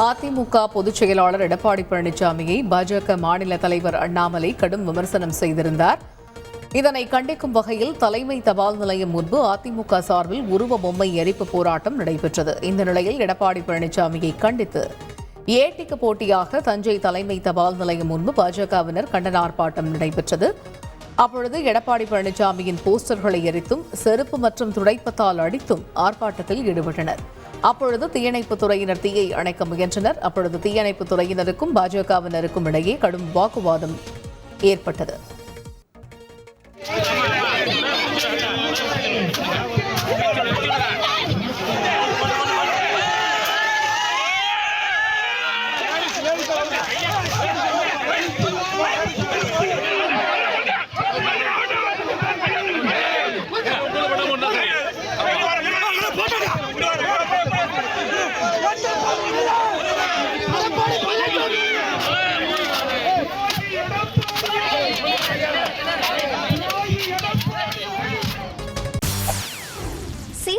அதிமுக பொதுச் செயலாளர் எடப்பாடி பழனிசாமியை பாஜக மாநில தலைவர் அண்ணாமலை கடும் விமர்சனம் செய்திருந்தார். இதனை கண்டிக்கும் வகையில் தலைமை தபால் நிலையம் முன்பு அதிமுக சார்பில் உருவ பொம்மை எரிப்பு போராட்டம் நடைபெற்றது. இந்த நிலையில் எடப்பாடி பழனிசாமியை கண்டித்து ஏட்டிக்கு போட்டியாக தஞ்சை தலைமை தபால் நிலையம் முன்பு பாஜகவினர் கண்டன ஆர்ப்பாட்டம் நடைபெற்றது. அப்பொழுது எடப்பாடி பழனிசாமியின் போஸ்டர்களை எரித்தும் செருப்பு மற்றும் துடைப்பத்தால் அடித்தும் ஆர்ப்பாட்டத்தில் ஈடுபட்டனர். அப்பொழுது தீயணைப்பு துறையினர் தீயை அணைக்க முயன்றனர். அப்பொழுது தீயணைப்பு துறையினருக்கும் பாஜகவினருக்கும் இடையே கடும் வாக்குவாதம் ஏற்பட்டது.